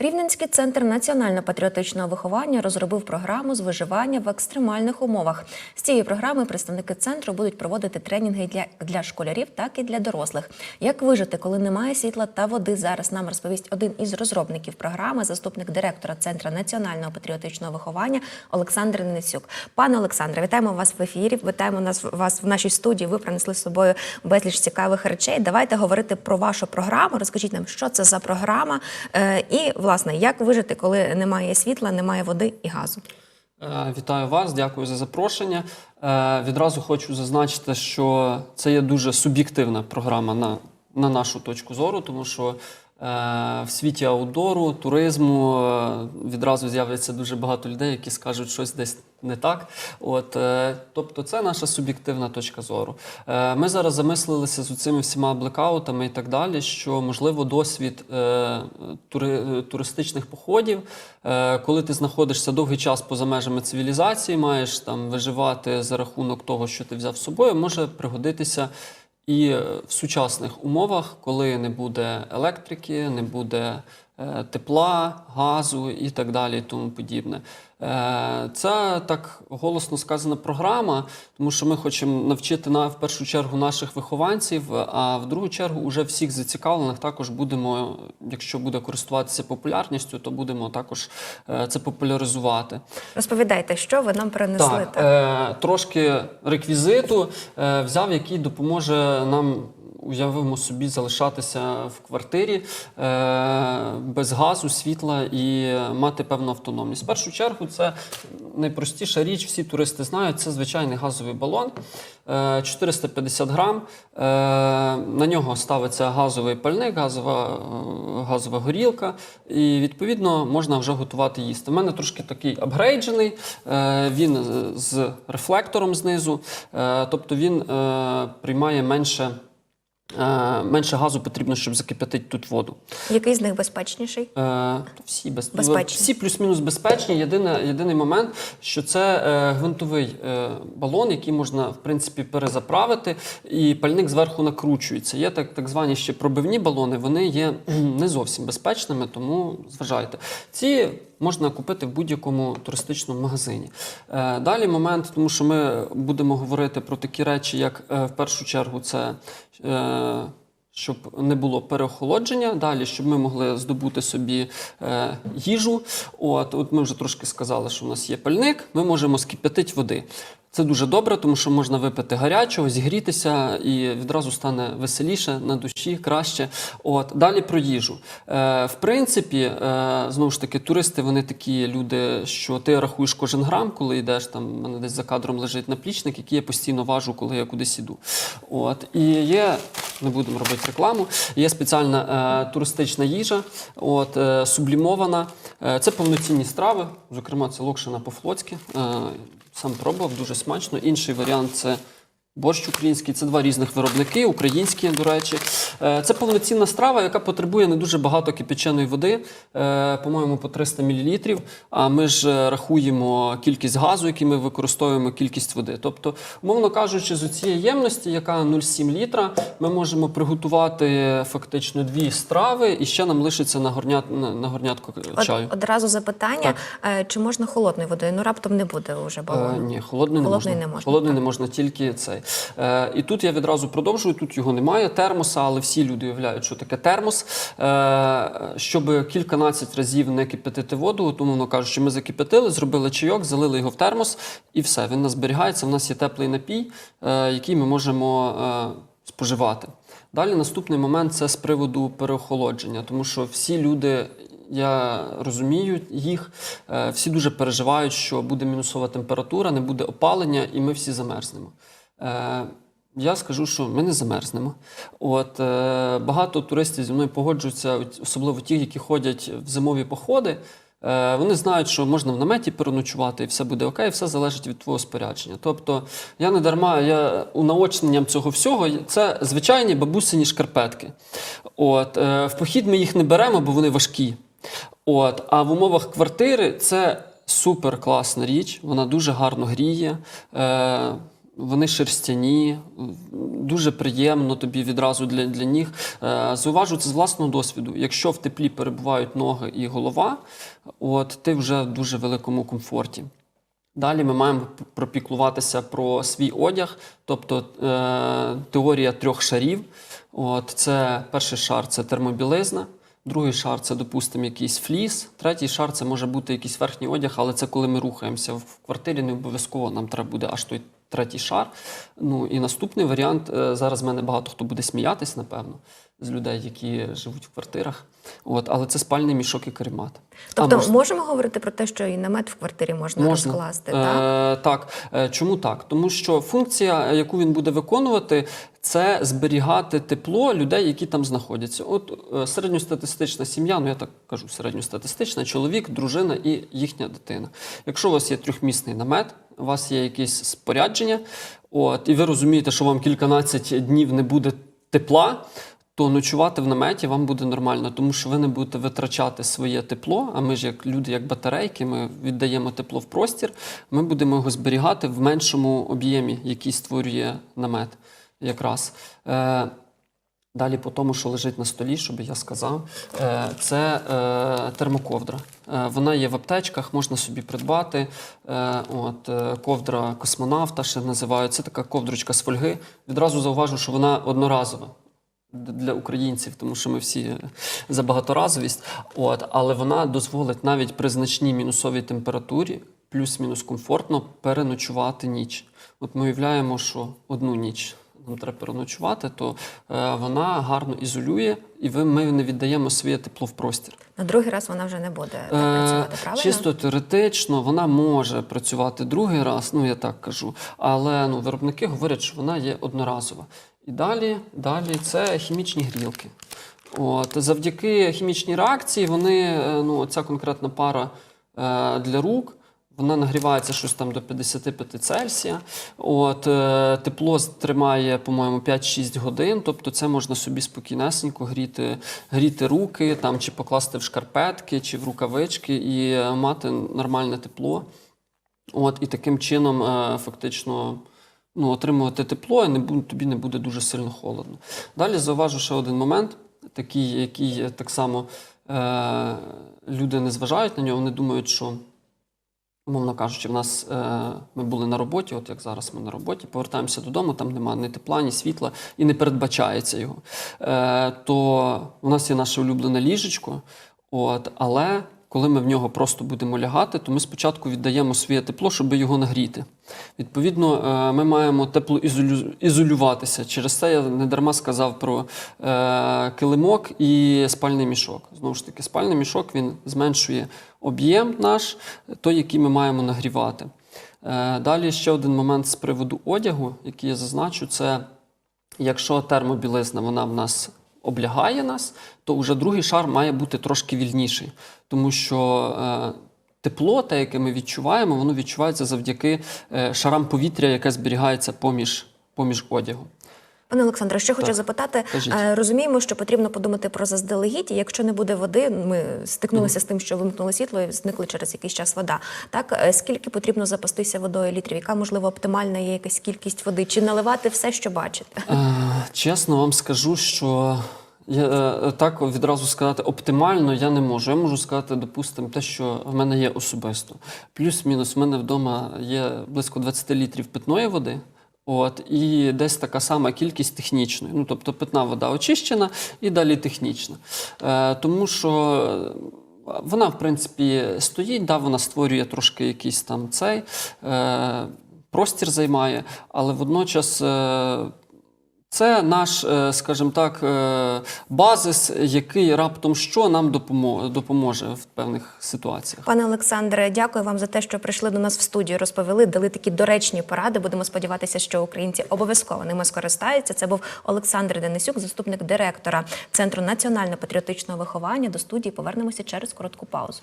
Рівненський центр національно-патріотичного виховання розробив програму з виживання в екстремальних умовах. З цієї програми представники центру будуть проводити тренінги для, для школярів, так і для дорослих. Як вижити, коли немає світла та води? Зараз нам розповість один із розробників програми, заступник директора Центру національного патріотичного виховання Олександр Несюк. Пане Олександре, вітаємо вас в ефірі. Вітаємо нас вас в нашій студії. Ви принесли з собою безліч цікавих речей. Давайте говорити про вашу програму. Розкажіть нам, що це за програма, е, і власне як вижити, коли немає світла, немає води і газу. Е, Вітаю вас, дякую за запрошення. Е, Відразу хочу зазначити, що це є дуже суб'єктивна програма на, на нашу точку зору, тому що в світі аутдору, туризму е, відразу з'являться дуже багато людей, які скажуть щось десь не так. От, е, тобто, це наша суб'єктивна точка зору. Е, Ми зараз замислилися з цими всіма блекаутами і так далі, що можливо досвід е, тури, туристичних походів, е, коли ти знаходишся довгий час поза межами цивілізації, маєш там виживати за рахунок того, що ти взяв з собою, може пригодитися. І в сучасних умовах, коли не буде електрики, не буде е, тепла, газу і так далі, тому подібне. Е, Це так голосно сказана програма, тому що ми хочемо навчити на в першу чергу наших вихованців, а в другу чергу уже всіх зацікавлених також будемо, якщо буде користуватися популярністю, то будемо також е, це популяризувати. Розповідайте, що ви нам принесли. Так, е, трошки реквізиту е, взяв, який допоможе нам. Уявимо собі залишатися в квартирі е, без газу, світла і мати певну автономність. В першу чергу, це найпростіша річ, всі туристи знають. Це звичайний газовий балон, е, 450 грам. Е, на нього ставиться газовий пальник, газова, е, газова горілка, і відповідно можна вже готувати їсти. У мене трошки такий апгрейджений, е, він з- рефлектором знизу, е, тобто він е, приймає менше. Е, Менше газу потрібно, щоб закип'ятити тут воду. Який з них безпечніший? Е, всі без... Безпечні. всі плюс-мінус безпечні. Єдине, єдиний момент, що це е, гвинтовий е, балон, який можна в принципі перезаправити, і пальник зверху накручується. Є так, так звані ще пробивні балони, вони є не зовсім безпечними, тому зважайте. Ці можна купити в будь-якому туристичному магазині. Е, далі момент, тому що ми будемо говорити про такі речі, як е, в першу чергу, це. Е, щоб не було переохолодження, далі, щоб ми могли здобути собі е, їжу. От, от ми вже трошки сказали, що в нас є пальник, ми можемо скип'ятити води. Це дуже добре, тому що можна випити гарячого, зігрітися і відразу стане веселіше на душі, краще. От далі про їжу. Е, в принципі, е, знову ж таки, туристи вони такі люди, що ти рахуєш кожен грам, коли йдеш. Там мене десь за кадром лежить наплічник, який я постійно важу, коли я кудись іду. От і є, не будемо робити рекламу. Є спеціальна е, туристична їжа, от е, сублімована. Е, це повноцінні страви, зокрема, це локшина по-флотськи. Е, сам пробував дуже смачно. Інший варіант це. Борщ український це два різних виробники, українські, до речі. Е, Це повноцінна страва, яка потребує не дуже багато кипяченої води, е, по-моєму, по 300 мл. А ми ж е, рахуємо кількість газу, який ми використовуємо, кількість води. Тобто, умовно кажучи, з цієї ємності, яка 0,7 літра, ми можемо приготувати фактично дві страви, і ще нам лишиться на горнят на горнятку чаю. одразу запитання: е, чи можна холодною водою? Ну раптом не буде вже балону. ні, холодний, не, можна. не можна, Холодний так. не можна, тільки цей. Е, і тут я відразу продовжую. Тут його немає термоса, але всі люди уявляють, що таке термос. Е, щоб кільканадцять разів не кипятити воду, умовно кажучи, ми закипятили, зробили чайок, залили його в термос, і все. Він нас зберігається. У нас є теплий напій, е, який ми можемо е, споживати. Далі наступний момент це з приводу переохолодження, тому що всі люди. Я розумію їх, всі дуже переживають, що буде мінусова температура, не буде опалення, і ми всі замерзнемо. Я скажу, що ми не замерзнемо. От е, багато туристів зі мною погоджуються, особливо ті, які ходять в зимові походи. Е, Вони знають, що можна в наметі переночувати, і все буде окей, все залежить від твого спорядження. Тобто, я не дарма, я унаочненням цього всього це звичайні бабусині шкарпетки. От, е, в похід ми їх не беремо, бо вони важкі. От, а в умовах квартири це супер класна річ, вона дуже гарно гріє. Е, Вони шерстяні, дуже приємно тобі відразу для, для ніг. Е, Зауважу це з власного досвіду. Якщо в теплі перебувають ноги і голова, от ти вже в дуже великому комфорті. Далі ми маємо пропіклуватися про свій одяг, тобто е, теорія трьох шарів. От, це перший шар це термобілизна, другий шар це, допустимо, якийсь фліс, третій шар це може бути якийсь верхній одяг, але це коли ми рухаємося в квартирі, не обов'язково нам треба буде аж той третій шар. Ну і наступний варіант е, зараз в мене багато хто буде сміятись, напевно, з людей, які живуть в квартирах. От, але це спальний мішок і каремат. Тобто, А, можемо говорити про те, що і намет в квартирі можна, розкласти, так? Е, так. Е, Чому так? Тому що функція, яку він буде виконувати, це зберігати тепло людей, які там знаходяться. От е, середньостатистична сім'я, ну я так кажу, середньостатистична, чоловік, дружина і їхня дитина. Якщо у вас є трьохмісний намет, у вас є якесь спорядження, от, і ви розумієте, що вам кільканадцять днів не буде тепла. То ночувати в наметі вам буде нормально, тому що ви не будете витрачати своє тепло. А ми ж, як люди, як батарейки, ми віддаємо тепло в простір. Ми будемо його зберігати в меншому об'ємі, який створює намет. Якраз е, далі по тому, що лежить на столі, щоб я сказав, е, це е, термоковдра. Е, вона є в аптечках, можна собі придбати. Е, от, е, ковдра космонавта ще називають. Це така ковдрочка з фольги. Відразу зауважу, що вона одноразова для українців, тому що ми всі за багаторазовість. От, але вона дозволить навіть при значній мінусовій температурі плюс-мінус комфортно переночувати ніч. От ми уявляємо, що одну ніч нам треба переночувати, то е, вона гарно ізолює, і ви, ми не віддаємо своє тепло в простір. На другий раз вона вже не буде так Е, працювати, правильно? Чисто теоретично вона може працювати другий раз, ну я так кажу. Але ну, виробники говорять, що вона є одноразова. І далі, далі це хімічні грілки. От, завдяки хімічній реакції вони, е, ну, ця конкретна пара е, для рук. Вона нагрівається щось там до 55 Цельсія. От, е, тепло тримає, по-моєму, 5-6 годин. Тобто це можна собі спокійнесенько гріти, гріти руки там, чи покласти в шкарпетки, чи в рукавички і мати нормальне тепло. От, і таким чином е, фактично ну, отримувати тепло, і не тобі не буде дуже сильно холодно. Далі зауважу ще один момент, такий, який е, так само е, люди не зважають на нього, вони думають, що. Умовно кажучи, в нас е, ми були на роботі, от як зараз ми на роботі, повертаємося додому, там немає ні тепла, ні світла і не передбачається його. Е, то у нас є наше улюблене ліжечко, от, але коли ми в нього просто будемо лягати, то ми спочатку віддаємо своє тепло, щоб його нагріти. Відповідно, е, ми маємо тепло ізолю- ізолюватися. Через це я не дарма сказав про е, килимок і спальний мішок. Знову ж таки, спальний мішок він зменшує об'єм наш, той, який ми маємо нагрівати. Е, Далі ще один момент з приводу одягу, який я зазначу, це якщо термобілизна вона в нас облягає нас, то вже другий шар має бути трошки вільніший, тому що е, тепло, те, яке ми відчуваємо, воно відчувається завдяки е, шарам повітря, яке зберігається поміж, поміж одягу. Пане Олександре, ще хочу Так. запитати. Кажіть. Е, Розуміємо, що потрібно подумати про заздалегідь. і Якщо не буде води, ми стикнулися з тим, що вимкнули світло і зникли через якийсь час вода. Так е, скільки потрібно запастися водою літрів? Яка можливо оптимальна є якась кількість води? Чи наливати все, що бачите? Е, Чесно вам скажу, що я, так відразу сказати оптимально я не можу. Я можу сказати, допустимо, те, що в мене є особисто. Плюс-мінус, в мене вдома є близько 20 літрів питної води. От, і десь така сама кількість технічної. Ну, тобто питна вода очищена і далі технічна. Е, тому що е, вона, в принципі, стоїть, да, вона створює трошки якийсь там цей е, простір займає, але водночас. Е, це наш, е, скажімо так, е, базис, який раптом що нам допомо- допоможе в певних ситуаціях. Пане Олександре, дякую вам за те, що прийшли до нас в студію, розповіли, дали такі доречні поради. Будемо сподіватися, що українці обов'язково ними скористаються. Це був Олександр Денисюк, заступник директора Центру національно-патріотичного виховання. До студії повернемося через коротку паузу.